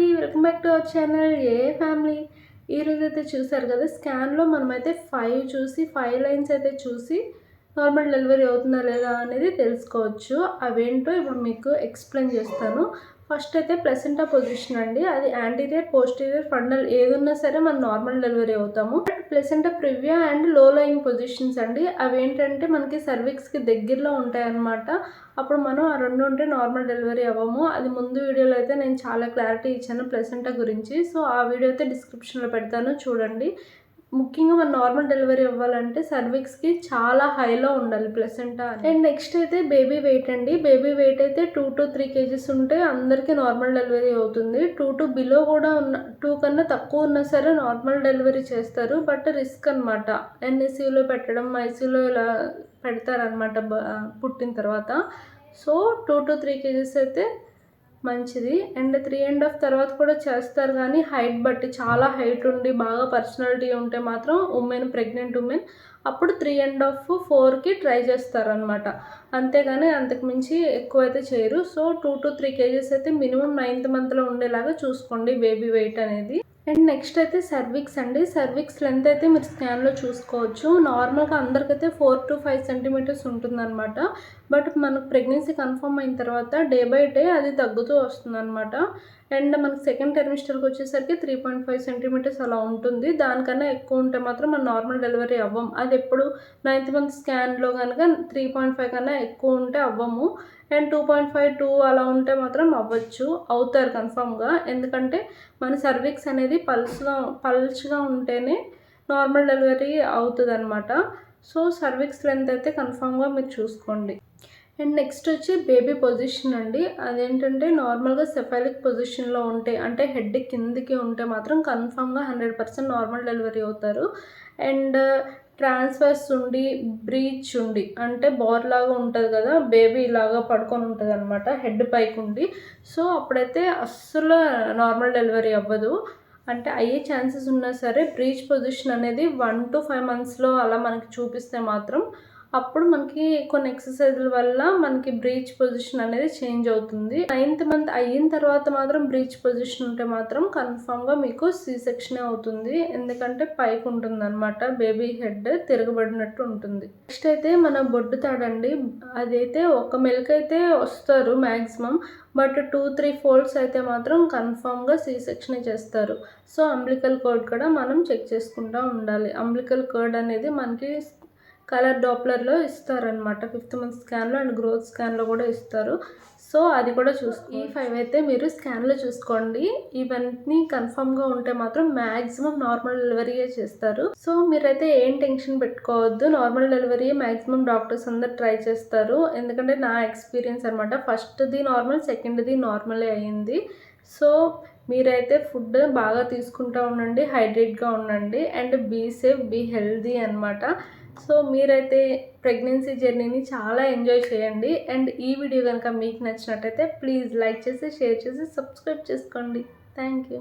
అండి welcome back to our channel a family ఈరోజు అయితే చూసారు కదా స్కాన్లో మనమైతే ఫైవ్ చూసి ఫైవ్ లైన్స్ అయితే చూసి నార్మల్ డెలివరీ అవుతుందా లేదా అనేది తెలుసుకోవచ్చు. అవేంటో ఇప్పుడు మీకు ఎక్స్ప్లెయిన్ చేస్తాను. ఫస్ట్ అయితే ప్లసెంటా పొజిషన్ అండి. అది యాంటీరియర్ పోస్టీరియర్ ఫండల్ ఏదున్నా సరే మనం నార్మల్ డెలివరీ అవుతాము. ప్లసెంటా ప్రివ్యా అండ్లో లయింగ్ పొజిషన్స్ అండి. అవి ఏంటంటే మనకి సర్విక్స్కి దగ్గరలో ఉంటాయన్నమాట. అప్పుడు మనం ఆ రెండు ఉంటే నార్మల్ డెలివరీ అవ్వము. అది ముందు వీడియోలో అయితే నేను చాలా క్లారిటీ ఇచ్చాను ప్లసెంటా గురించి. సో ఆ వీడియో అయితే డిస్క్రిప్షన్లో పెడతాను. చూడండి. ముఖ్యంగా మన నార్మల్ డెలివరీ ఇవ్వాలంటే సర్విక్స్కి చాలా హైలో ఉండాలి ప్లసెంటా అండ్ నెక్స్ట్ అయితే బేబీ వెయిట్ అండి. బేబీ వెయిట్ అయితే టూ టు త్రీ కేజీస్ ఉంటే అందరికీ నార్మల్ డెలివరీ అవుతుంది. టూ టు బిలో కూడా ఉన్న టూ కన్నా తక్కువ ఉన్నా సరే నార్మల్ డెలివరీ చేస్తారు. బట్ రిస్క్ అనమాట ఎన్ఎస్యూలో పెట్టడం ఐసీయూలో ఇలా పెడతారనమాట పుట్టిన తర్వాత. So two to three kgs అయితే మంచిది. అండ్ త్రీ అండ్ హాఫ్ తర్వాత కూడా చేస్తారు కానీ హైట్ బట్టి చాలా హైట్ ఉండి బాగా పర్సనాలిటీ ఉంటే మాత్రం ఉమెన్ ప్రెగ్నెంట్ ఉమెన్ అప్పుడు త్రీ అండ్ హాఫ్ ఫోర్కి ట్రై చేస్తారనమాట అంతేగాని అంతకు మించి ఎక్కువ అయితే చేయరు. So two to three kgs అయితే మినిమం నైన్త్ మంత్లో ఉండేలాగా చూసుకోండి బేబీ వెయిట్ అనేది. అండ్ నెక్స్ట్ అయితే సర్విక్స్ అండి. సర్విక్స్ లెంత్ అయితే మీరు స్కాన్లో చూసుకోవచ్చు. నార్మల్గా అందరికైతే ఫోర్ టు ఫైవ్ సెంటీమీటర్స్ ఉంటుందన్నమాట. బట్ మనకు ప్రెగ్నెన్సీ కన్ఫర్మ్ అయిన తర్వాత డే బై డే అది తగ్గుతూ వస్తుందన్నమాట. అండ్ మనకి సెకండ్ టెర్మిస్టర్కి వచ్చేసరికి త్రీ పాయింట్ ఫైవ్ సెంటీమీటర్స్ అలా ఉంటుంది. దానికన్నా ఎక్కువ ఉంటే మాత్రం మనం నార్మల్ డెలివరీ అవ్వం. అది ఎప్పుడు నైన్త్ మంత్ స్కాన్లో కనుక త్రీ పాయింట్ ఫైవ్ కన్నా ఎక్కువ ఉంటే అవ్వము. And two point five two అలా ఉంటే మాత్రం అవ్వచ్చు. అవుతారు కన్ఫామ్గా. ఎందుకంటే మన సర్విక్స్ అనేది పల్స్గా పల్చ్గా ఉంటేనే నార్మల్ డెలివరీ అవుతుంది అనమాట సో సర్వీక్స్ లెంత్ అయితే కన్ఫామ్గా మీరు చూసుకోండి. అండ్ నెక్స్ట్ వచ్చి బేబీ పొజిషన్ అండి. అదేంటంటే నార్మల్గా సెఫాలిక్ పొజిషన్లో ఉంటే అంటే హెడ్ కిందికి ఉంటే మాత్రం కన్ఫామ్గా హండ్రెడ్ పర్సెంట్ నార్మల్ డెలివరీ అవుతారు. అండ్ ట్రాన్స్ఫర్స్ ఉండి బ్రీచ్ ఉండి అంటే బోర్ లాగా ఉంటుంది కదా బేబీ ఇలాగా పడుకొని ఉంటుంది అనమాట హెడ్ పైకి ఉండి. సో అప్పుడైతే అస్సలు నార్మల్ డెలివరీ అవ్వదు. అంటే అయ్యే ఛాన్సెస్ ఉన్నా సరే బ్రీచ్ పొజిషన్ అనేది వన్ టు ఫైవ్ మంత్స్లో అలా మనకి చూపిస్తే మాత్రం అప్పుడు మనకి కొన్ని ఎక్సర్సైజ్ల వల్ల మనకి బ్రీచ్ పొజిషన్ అనేది చేంజ్ అవుతుంది. నైన్త్ మంత్ అయిన తర్వాత మాత్రం బ్రీచ్ పొజిషన్ ఉంటే మాత్రం కన్ఫామ్గా మీకు సి సెక్షన్ అవుతుంది. ఎందుకంటే పైకి ఉంటుంది అనమాట బేబీ హెడ్ తిరగబడినట్టు ఉంటుంది. నెక్స్ట్ అయితే మన బొడ్డు తాడండి అదైతే ఒక మెల్క్ అయితే వస్తారు maximum but two three folds అయితే మాత్రం కన్ఫామ్గా సి సెక్షన్ చేస్తారు. సో అంబ్లికల్ కోడ్ కూడా మనం చెక్ చేసుకుంటూ ఉండాలి. అంబ్లికల్ కోడ్ అనేది మనకి కలర్ డాప్లర్లో ఇస్తారనమాట ఫిఫ్త్ మంత్ స్కాన్లో అండ్ గ్రోత్ స్కాన్లో కూడా ఇస్తారు. సో అది కూడా చూసుకో ఈ ఫైవ్ అయితే మీరు స్కాన్లో చూసుకోండి. ఇవన్నీ కన్ఫర్మ్గా ఉంటే మాత్రం మ్యాక్సిమం నార్మల్ డెలివరీయే చేస్తారు. సో మీరైతే ఏం టెన్షన్ పెట్టుకోవద్దు. నార్మల్ డెలివరీ మ్యాక్సిమం డాక్టర్స్ అందరు ట్రై చేస్తారు. ఎందుకంటే నా ఎక్స్పీరియన్స్ అనమాట ఫస్ట్ది నార్మల్ సెకండ్ది నార్మలే అయ్యింది సో మీరైతే ఫుడ్ బాగా తీసుకుంటూ ఉండండి. హైడ్రేట్గా ఉండండి. And be safe be healthy అనమాట సో మీరైతే ప్రెగ్నెన్సీ జర్నీని చాలా ఎంజాయ్ చేయండి. అండ్ ఈ వీడియో కనుక మీకు నచ్చినట్టయితే ప్లీజ్ లైక్ చేసి షేర్ చేసి సబ్స్క్రైబ్ చేసుకోండి. Thank you.